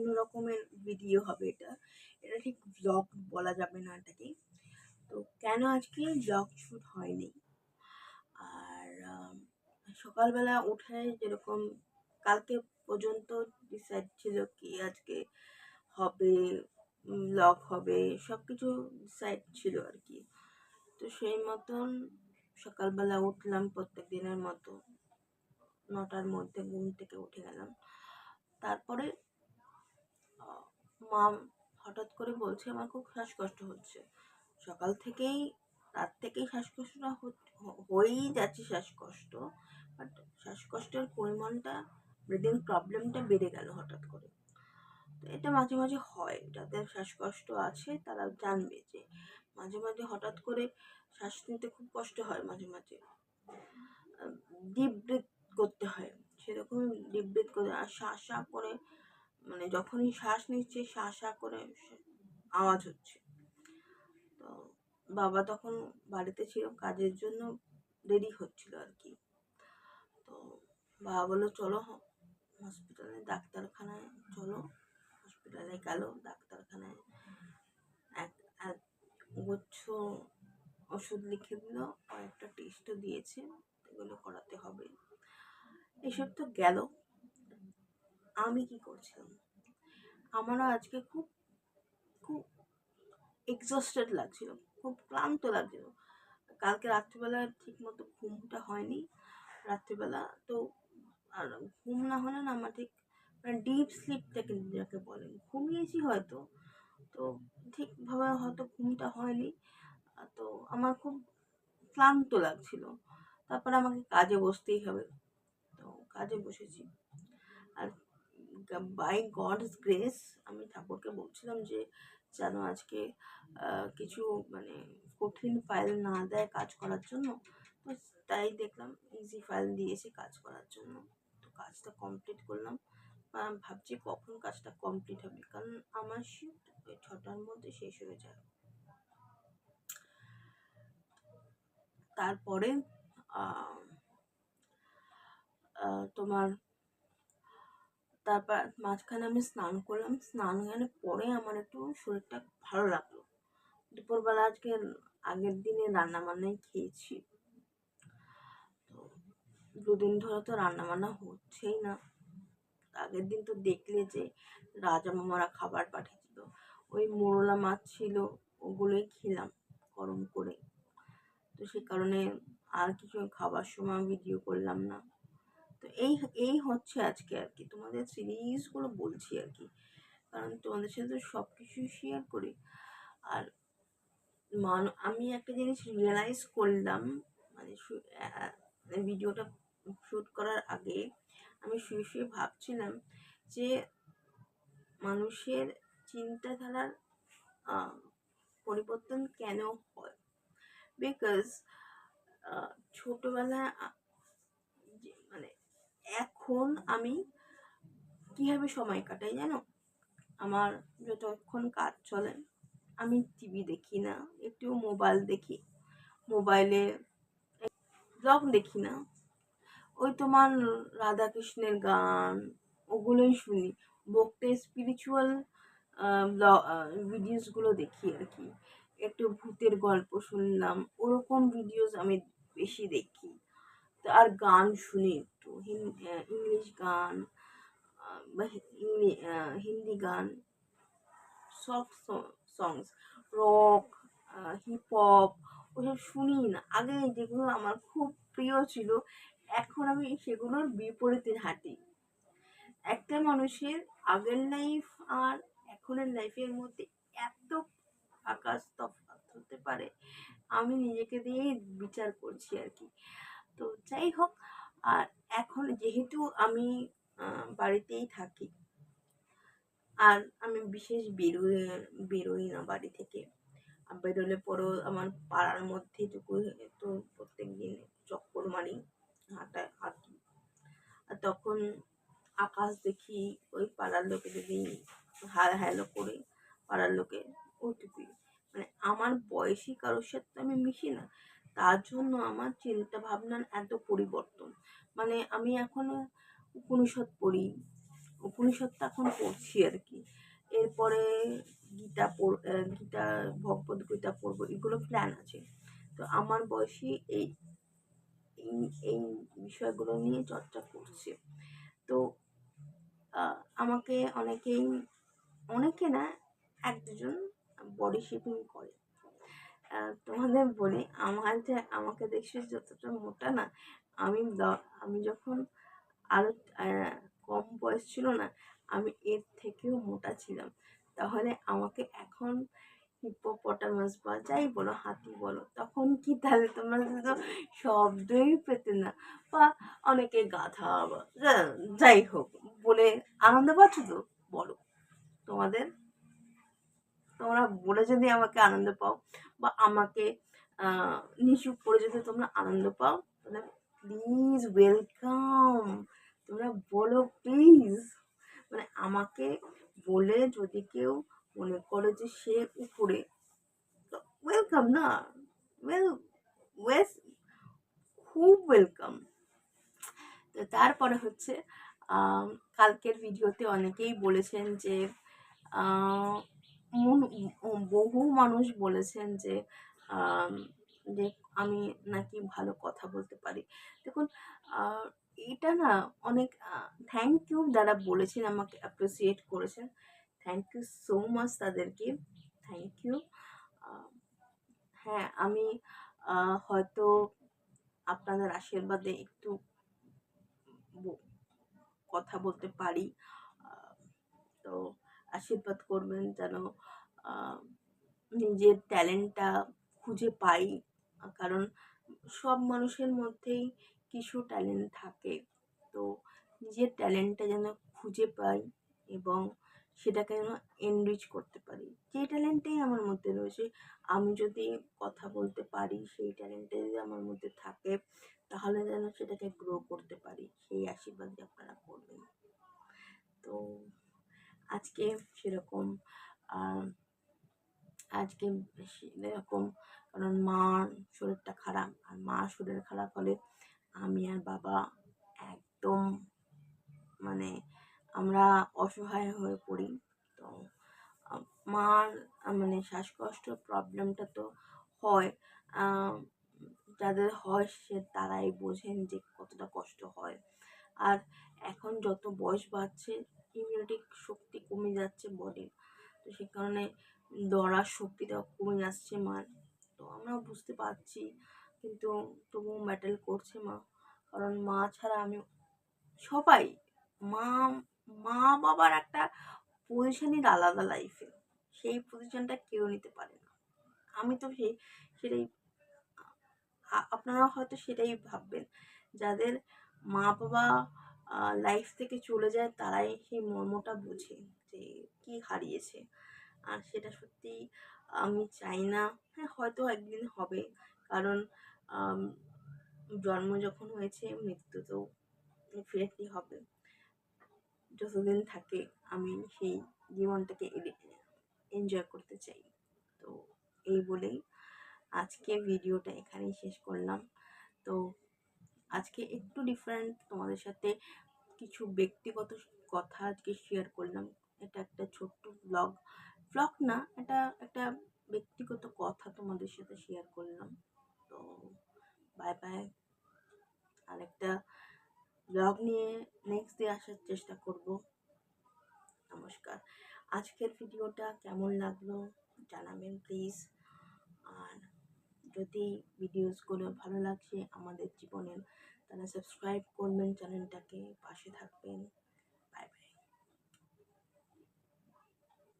অন্য রকমের ভিডিও হবে এটা। এটা ঠিক ব্লগ বলা যাবে না এটাকে। তো কেন আজকে ব্লগ শ্যুট হয়নি? আর সকালবেলা উঠে যেরকম কালকে পর্যন্ত ডিসাইড ছিল কি আজকে হবে ব্লগ হবে সব কিছু ডিসাইড ছিল আর কি। তো সেই মতন সকালবেলা উঠলাম প্রত্যেক দিনের মতো। নটার মধ্যে ঘুম থেকে উঠে গেলাম। তারপরে মা, হঠাৎ করে বলছে, আমার খুব শ্বাসকষ্ট হচ্ছে। সকাল থেকেই, রাত থেকেই শ্বাসকষ্টটা হয়েই যাচ্ছে শ্বাসকষ্ট বাট শ্বাসকষ্টের পরিমাণটা ব্রিদিং প্রবলেমটা বেড়ে গেল হঠাৎ করে। তো এটা মাঝে মাঝে হয়, যাদের শ্বাসকষ্ট আছে, তারা জানবে যে মাঝে মাঝে হঠাৎ করে শ্বাস নিতে খুব কষ্ট হয় মাঝে মাঝে। ডিপ ব্রিথ করতে হয় সেরকম ডিপ ব্রিথ করে, আর শ্বাস করে মানে যখনই শ্বাস নিচ্ছে, শ্বাস করে আওয়াজ হচ্ছে। তো বাবা তখন বাড়িতে ছিল, কাজের জন্য দেরি হচ্ছিল আর কি। তো বাবা বলল, চলো হসপিটালে ডাক্তারখানায় চলো। হসপিটালে গেল, ডাক্তারখানায় এক এক গুচ্ছ ওষুধ লিখে দিল একটা টেস্টও দিয়েছে। এগুলো করাতে হবে। এসব তো গেল। আমি কি করছিলাম? আমারও আজকে খুব খুব এক্সস্টেড লাগছিল, খুব ক্লান্ত লাগছিল। কালকে রাত্রিবেলা ঠিক মতো ঘুমটা হয়নি, রাত্রিবেলা তো আর ঘুম না হলে না আমার ঠিক মানে ডিপ স্লিপটাকে যাকে বলে, ঘুমিয়েছি হয়তো, তো ঠিকভাবে হয়তো ঘুমটা হয়নি, তো আমার খুব ক্লান্ত লাগছিল। তারপরে আমাকে কাজে বসতেই হবে, তো কাজে বসেছি। আর বাই গডস গ্রেস আমি ঠাকুরকে বলছিলাম যে যেন আজকে কিছু মানে কঠিন ফাইল না দেয় কাজ করার জন্য। তো তাই দেখলাম ইজি ফাইল দিয়েছে কাজ করার জন্য। তো কাজটা কমপ্লিট করলাম। ভাবছি কখন কাজটা কমপ্লিট হবে? কারণ আমার শিফট ওই ছটার মধ্যে শেষ হয়ে যায়। তারপরে তোমার তারপর মাঝখানে আমি স্নান করলাম। স্নান হয়ে পরে আমার একটু শরীরটা ভালো লাগল। দুপুরবেলা আজকে আগের দিনে রান্না বান্নাই খেয়েছি দুদিন ধরে তো রান্না বান্না হচ্ছেই না। আগের দিন তো দেখলে যে রাজা মামারা খাবার পাঠিয়েছিল। ওই মোরলা মাছ ছিল, ওগুলোই খেলাম গরম করে। তো সে কারণে আর কিছু খাবার সময় ভিডিও করলাম না। তো এই এই হচ্ছে আজকে আর কি। তোমাদের সিরিজগুলো বলছি আর কি। কারণ তোমাদের সাথে সব কিছুই শেয়ার করি। আর মান, আমি একটা জিনিস রিয়েলাইজ করলাম মানে শু- মানে ভিডিওটা শ্যুট করার আগে আমি শুয়ে শুয়ে ভাবছিলাম যে মানুষের চিন্তাধারার পরিবর্তন কেন হয়? বিকজ ছোটোবেলায় এখন আমি কীভাবে সময় কাটাই জানো? আমার যতক্ষণ কাজ চলে, আমি টিভি দেখি না, একটু মোবাইল দেখি। মোবাইলে ব্লগ দেখি না। ওই তোমার রাধাকৃষ্ণের গান, ওগুলোই শুনি। বকতে স্পিরিচুয়াল ভিডিওসগুলো দেখি আর কি। একটু ভূতের গল্প শুনলাম, ওরকম ভিডিওস আমি বেশি দেখি। আর গান শুনি একটু। ইংলিশ গান বা হিন্দি গান soft songs rock hip hop ওসব শুনি না। আগে যেগুলো আমার খুব প্রিয় ছিল, এখন আমি সেগুলোর বিপরীতে হাঁটি। একটা মানুষের আগের লাইফ আর এখনের লাইফের মধ্যে এত আকাশ তফাৎ হতে পারে, আমি নিজেকে দিয়েই বিচার করছি আর কি। তো যাই হোক, আর এখন যেহেতু আমি বাড়িতেই থাকি, আর আমি বিশেষ বেরোই বেরোই না বাড়ি থেকে। বেরোলে পরেও আমার পাড়ার মধ্যে টুকু তো প্রত্যেক দিন চক্কর মারি হাঁটা হাঁটি। আর তখন আকাশ দেখি ওই পাড়ার লোকে যদি হাল হ্যালো করে, পাড়ার লোকে ওইটুকুই মানে আমার বয়সী কারোর সাথে আমি মিশি না। তার জন্য আমার চিন্তা ভাবনার এত পরিবর্তন। মানে আমি এখন উপনিষদ পড়ি উপনিষদটা এখন পড়ছি আর কি। এরপরে গীতা পড় গীতা, ভগবত গীতা পড়ব, এগুলো প্ল্যান আছে। তো আমার বয়সী এই এই বিষয়গুলো নিয়ে চর্চা করছে। তো আমাকে অনেকেই, অনেকে না, এক দুজন বডি শেপিং করে। তোমাদের বলি, আমার যে আমাকে দেখছি যতটা মোটা না, আমি আমি যখন আরও কম বয়স ছিল না, আমি এর থেকেও মোটা ছিলাম। তাহলে আমাকে এখন হিপোপটামাস বা যাই বলো, হাতি বলো, তখন কি তাহলে তোমরা তো শব্দই পেতে না, বা অনেকে গাধা বা যাই হোক, বলে আনন্দ পাচ্ছ তো? বলো। তোমাদের? তোমরা বলে যদি আমাকে আনন্দ পাও। বা আমাকে নিচু করে যদি তোমরা আনন্দ পাও, তাহলে প্লিজ ওয়েলকাম তোমরা বলো প্লিজ মানে আমাকে বলে যদি কেউ মনে করে যে সে উপরে ওয়েলকাম না। ওয়েল ওয়েস খুব ওয়েলকাম তো তারপরে হচ্ছে কালকের ভিডিওতে অনেকেই বলেছেন যে বহু মানুষ বলেছেন যে যে আমি নাকি ভালো কথা বলতে পারি। দেখুন এটা না অনেক থ্যাংক ইউ যারা বলেছেন, আমাকে অ্যাপ্রিসিয়েট করেছেন। থ্যাংক ইউ সো মাচ তাদেরকে। থ্যাংক ইউ হ্যাঁ আমি হয়তো আপনাদের আশীর্বাদে একটু কথা বলতে পারি। তো আশীর্বাদ করবেন যেন নিজের ট্যালেন্টটা খুঁজে পাই। কারণ সব মানুষের মধ্যেই কিছু ট্যালেন্ট থাকে। তো নিজের ট্যালেন্টটা যেন খুঁজে পাই এবং সেটাকে যেন এনরিচ করতে পারি। যে ট্যালেন্টটাই আমার মধ্যে রয়েছে, আমি যদি কথা বলতে পারি, সেই ট্যালেন্টটা যদি আমার মধ্যে থাকে, তাহলে যেন সেটাকে গ্রো করতে পারি। সেই আশীর্বাদ আপনারা করবেন। তো আজকে সেরকম আজকে এরকম, কারণ মার শরীরটা খারাপ, আর মা শরীর খারাপ হলে আমি আর বাবা একদম মানে আমরা অসহায় হয়ে পড়ি। তো মার মানে শ্বাসকষ্ট প্রবলেমটা তো হয় যাদের হয় সে তারাই বোঝেন যে কতটা কষ্ট হয়। আর এখন যত বয়স বাড়ছে ইমিউনিটি শক্তি কমে যাচ্ছে বডির তো সে কারণে দরার শক্তিটাও কমে যাচ্ছে মার। তো আমরাও বুঝতে পারছি, কিন্তু তবুও ব্যাটেল করছে মা। কারণ মা ছাড়া আমি সবাই, মা মা বাবার একটা পজিশনই আলাদা লাইফে সেই পজিশনটা কেউ নিতে পারে না। আমি তো সেই, সেটাই আপনারা হয়তো সেটাই ভাববেন। যাদের মা বাবা লাইফ থেকে চলে যায় তারাই সেই মর্মটা বোঝে যে কি হারিয়েছে। আর সেটা সত্যি আমি চাই না। হ্যাঁ হয়তো একদিন হবে। কারণ জন্ম যখন হয়েছে, মৃত্যু তো ডেফিনেটলি হবে। যতদিন থাকে, আমি সেই জীবনটাকে এনজয় করতে চাই। তো এই বলেই আজকে ভিডিওটা এখানেই শেষ করলাম। তো আজকে একটু ডিফারেন্ট তোমাদের সাথে কিছু ব্যক্তিগত কথা আজকে শেয়ার করলাম। এটা একটা ছোট্ট ব্লগ ব্লগ না, এটা একটা ব্যক্তিগত কথা তোমাদের সাথে শেয়ার করলাম। তো বাই বাই আর একটা ব্লগ নিয়ে নেক্সট ডে আসার চেষ্টা করব। নমস্কার। আজকের ভিডিওটা কেমন লাগল জানাবেন প্লিজ আর যদি ভিডিওসগুলো ভালো লাগছে আমাদের জীবনের তাহলে সাবস্ক্রাইব করবেন চ্যানেলটাকে পাশে থাকবেন।